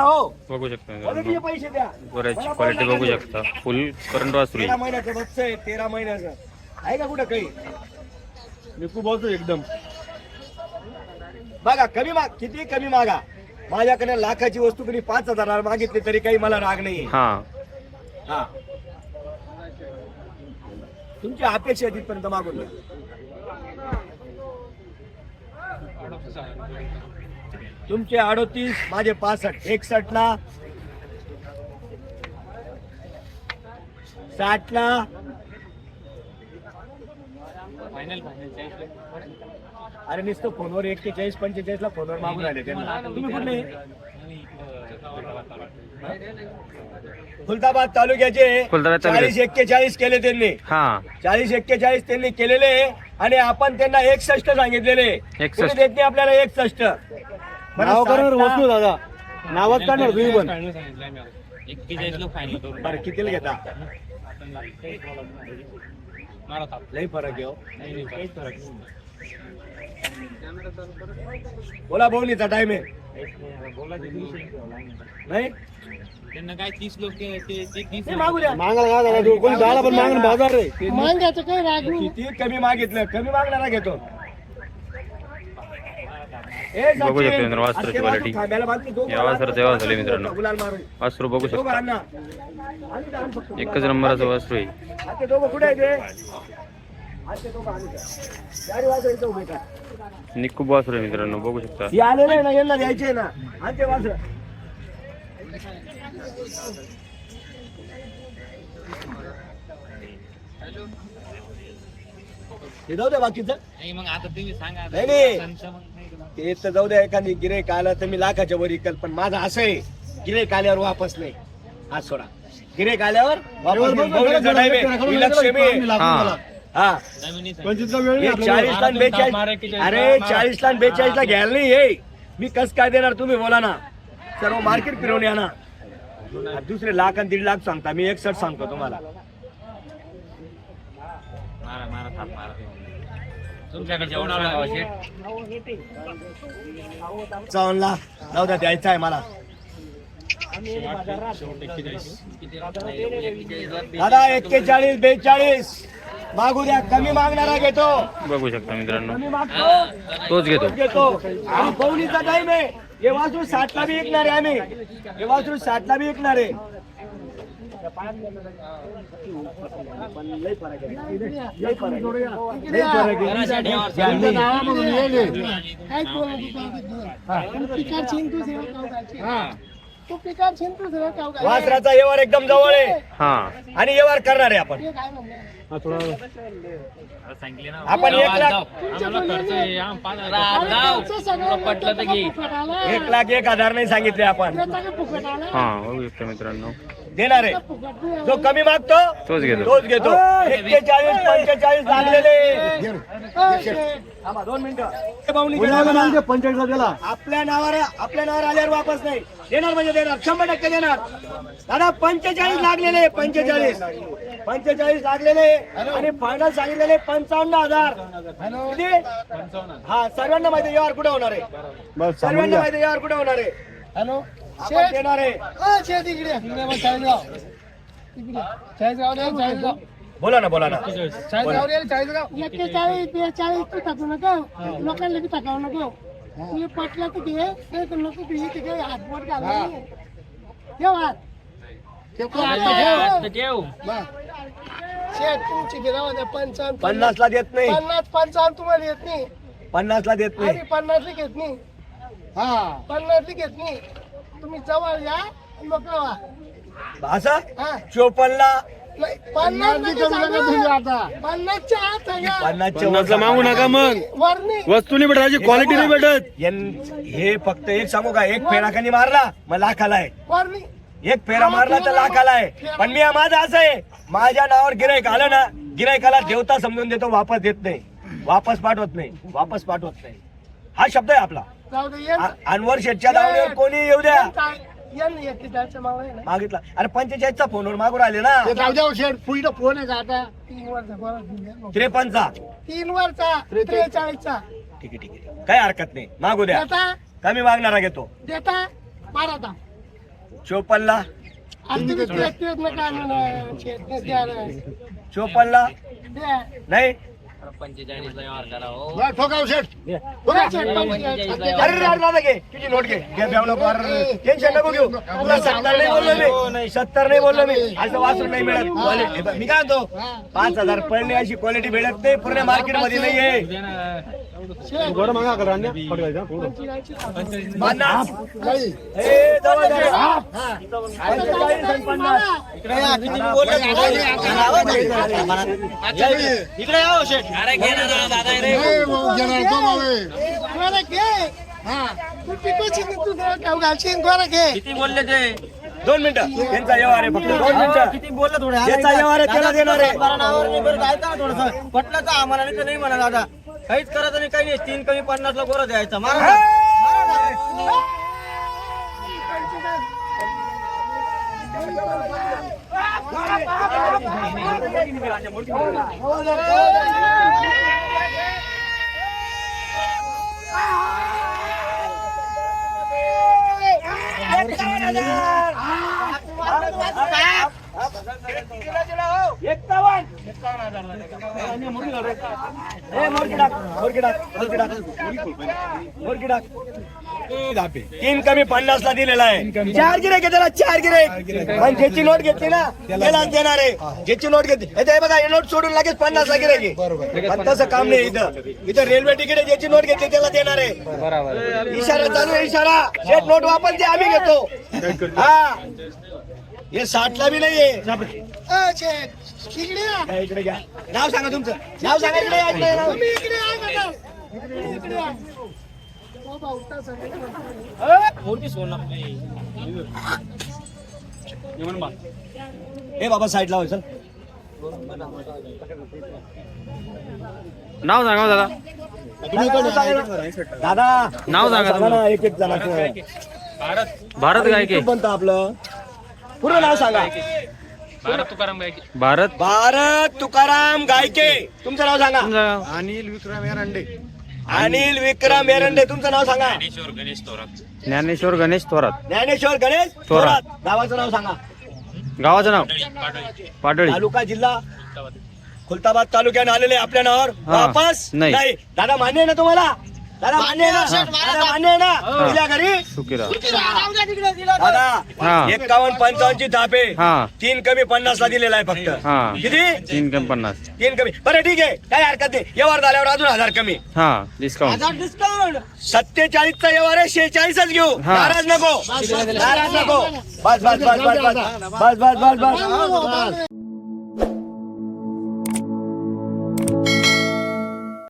हो. बघू शकता. पैसे द्या. गोऱ्याची मला क्वालिटी बघू. शकता. फुल करंट वासरू तेरा. महिन्याचं बच्च आहे तेरा महिन्याचं. आहे का कुठं काही? मी खूप बोलतो एकदम. बघा कमी माग किती कमी मागा? माझ्याकडे लाखाची वस्तू कोणी पाच हजार मागितली तरी काही मला राग नाही हा. हा. तुमची अपेक्षा आहे तिथपर्यंत मागून. घ्या. तुमचे अडोतीस माझे पासष्ट. एकसष्ट ला साठ ला. अरे नुसतं फोनवर एक्केचाळीस पंचेचाळीस ला फोनवर मागून आले त्यांना तुम्ही कुठले? खुलताबाद तालुक्याचे. चाळीस. एक्केचाळीस केले त्यांनी. हा. चाळीस एक्केचाळीस त्यांनी केलेले. आणि आपण त्यांना एकसष्ट सांगितलेले. 61. कोणी देत नाही आपल्याला एकसष्ट बरं, नाव करणार वस्तू दादा. नावाच काढणार तुम्ही पण बरं कितीला घेता? लई फरक आहे हो. बोला बोवणीचा टाइम आहे. नाही त्यांना काय तीस लोक ते ते तीस ते मागू द्या मागायला काय झाला तू कोणी झाला पण मागणं बाजार रे मांग्याचं काही राग नाही किती कमी मागितलं कमी मागणारा घेतो ए, बघू सचिन, शकतो मित्रांनो, वासराची आजचे वासरू quality. थांब्याला बांधली, दोघं या वासराचं झाले मित्रांनो. गुलाल मारून. वासरू बघू दोघं शकता. आणि फक्त. एकच नंबराचं वासरू आहे आजचे दोघं कुठे आहे ते आजचे दोघं आणू द्या. चारी वाजता इथं उभे करा. निक्कू वासरू आहे मित्रांनो बघू शकता हे आलेलं आहे ना यांना द्यायचे आहे ना आणि ते हे जाऊ द्या बाकीचं नाही मग आता तुम्ही सांगा नाही, नाही. संत मग नाही का? ते तर जाऊ द्या एखादी गिरेक आलं तर मी लाखाच्या वर इकल पण माझं असं आहे गिरेक आल्यावर वापस नाही आज सोडा गिरेक आल्यावर वापस नाही. बघण्याचा time आहे. ही लक्ष्मी आहे. हा हा हे चाळीस. लाख बेचाळीस अरे चाळीस लाख बेचाळीस ला घ्यायला नाही हे मी कस काय देणार तुम्ही बोला ना. सर्व मार्केट फिरवून या ना. दुसरे लाख आणि दीड लाख सांगता. मी एकसठ सांगतो तुम्हाला. मारा मारा थाप मारा. तुमच्याकडे जेवण आलं का शेठ चवनला जाऊ द्या द्यायचा आहे मला. दादा एक्केचाळीस बेचाळीस. मागू द्या कमी मागणारा घेतो. बघू शकता मित्रांनो. कमी मागतो. तोच घेतो. घेतो. आणि पवनीचा टाइम आहे. हे वासरू साठला बी विकणार आहे आम्ही. हे वासरू साठला बी विकणार आहे. वासराचा व्यवहार एकदम जवळ आहे. हा. आणि व्यवहार करणार आहे आपण. हा, आपण एक लाख पटलं तर घे. एक लाख एक हजार नाही सांगितले आपण? हा बघू शकता मित्रांनो. देणार आहे. जो कमी मागतो तोच घेतो. तोच घेतो. एक्केचाळीस पंचेचाळीस लागलेले. दोन मिनिटं. पंचाळीसला दिला आपल्या नावावर आपल्या नावावर आल्यावर वापस नाही. देणार म्हणजे देणार. शंभर टक्के देणार. दादा पंचेचाळीस लागलेले पंचेचाळीस. पंचेचाळीस लागलेले. आणि फायनल सांगितलेले पंचावन्न हजार. किती? हा सर्वांना माहिती यावर कुठे होणार आहे? सर्वांना माहिती यावर कुठे होणार आहे? हॅलो देणार आहे. चाळीसगाव बोला ना बोला ना. चाळीसगाव बेचाळीस तू टाकू नको. लोकांना बी टाकावू नको. तुला पटलं. ठेव हात. वाटतं ठेव. शेठ तुमची गिरावं द्या पंचावन्न पन्नास ला देत नाही. पन्नास पंचावन्न तुम्हाला येत नाही. पन्नास ला देत नाही. आम्ही पन्नासली घेत नाही. हा. पन्नासली घेत नाही. तुम्ही जवळ या व्हा असं? हा. चोपन्न ला नाही, पन्नास नका सांगू. आता पन्नासच्या आत सांगा पन्नासला मागू नका मग. वस्तू नाही भेटायची क्वालिटी नाही भेटत. यां- हे फक्त एक सांगू का? एक फेरा कधी मारला मग लाखाला आहे. एक फेरा मारला तर लाखाला आहे. पण मी माझं असं आहे. माझ्या नावावर गिरायक आलं ना गिरायकाला देवता समजून देतो वापस देत नाही. वापस पाठवत नाही. वापस पाठवत नाही. हा शब्द आहे आपला. अनवर शेठच्या दावणीवर कोणी येऊ द्या. मागितला. अरे पंचेचाळीसचा फोनवर मागून आले ना. पुढे फोन आहे का आता? तीन या. त्रेपन्नचा. तीन वरचा त्रेचाळीसचा. ठीक आहे ठीक आहे. काही हरकत नाही. मागू द्या. देता? कमी मागणारा घेतो. देता? बारा चोपन्नला चोपनला? नाही? द्या ना. चोपन्नला द्या. नाही पंचेचाळीस ला व्यवहार करा हो वा, ठोकाव शेठ द्या शेत पंचेचाळीस. अरे रे, अरे दादा घे तुझी नोट घे घे ब्याव नको अरे टेन्शन नको घेऊ तुला सत्तर नाही बोललो मी सत्तर नाही बोललो मी असं वाचून नाही मिळत Quality- हे बघ, मी काय म्हणतो पाच हजार पडले अशी क्वालिटी मिळत नाही पूर्ण मार्केटमध्ये नाहीये शेत गोड मागा का रांड्या? पटवायचा, पुढं. पन्नास काही. ए, जवळ जवळ. पंचेचाळीस आणि पन्नास अरे घेणार दादा रे नाही, गोरा घे. तू पिकोची तू घालशील गोरा घे. किती बोलले ते? दोन मिनिटं. त्यांचा व्यवहार आहे फक्त दोन मिनिटं. किती बोललं थोडे? व्यवहार आहे त्याला देणार आहे. थोडस पटलं तर आम्हाला नाही तर नाही म्हणा दादा. काहीच करायचं नाही काही नाही. तीन कमी पन्नास ला गोरं द्यायचं. मारा मोरगी डाक मोरगी डाक मोरगी डाक मोरगी डाक तीन कमी पन्नास ला दिलेला आहे. चार गिरेक त्याला चार गिरेक पण ज्याची नोट घेतली ना त्याला देणार आहे. ज्याची नोट घेतली. हे बघा हे नोट सोडून लगेच पन्नास ला गिरेक पण तसं काम नाही इथं. इथं रेल्वे तिकीट आहे ज्याची नोट घेतली त्याला देणार आहे. इशारा चालू आहे इशारा. शेट नोट वापस दे आम्ही घेतो. हा. हे साठ ला बी नाहीये. इकडे घ्या. नाव सांगा तुमचं. नाव सांगा इकडे हो, बाबा साईड लावा चल नाव सांगा हो दादा. दादा. नाव सांगा. ना एक एक जणांचं. भारत गायके. बनतं आपलं. पूर्ण नाव सांगा. भारत भारत. तुकाराम गायके. तुमचं नाव सांगा? अनिल विक्रम एरंडे अनिल विक्रम एरंडे तुमचं नाव सांगा. ज्ञानेश्वर गणेश थोरात. ज्ञानेश्वर गणेश थोरात. थोरात. गावाचं नाव सांगा. गावाचं नाव? पाटळी तालुका जिल्हा? खुलताबाद. तालुक्याने आलेले आपल्या नावावर. हा. वापस? नाही. नाही. दादा मान्य आहे ना तुम्हाला? दादा मान्य आहे ना? दादा मान्य आहे ना? दिल्या घरी? सुकिरा राहू द्या तिकडे, दिला तर. हा. पंचावन्नची हा. तीन कमी पन्नास ला दिलेला आहे फक्त. हा. किती? तीन कम पन्नास. तीन कमी. बरं ठीक आहे. काय हरकत नाही. व्यवहार झाल्यावर अजून हजार कमी. हा. डिस्काउंट डिस्काउंट सत्तेचाळीसचा व्यवहार आहे. शेहेचाळीसच घेऊ. हा. नाराज नको. नाराज नको. बस बस बस बस बस. बस बस बस बस.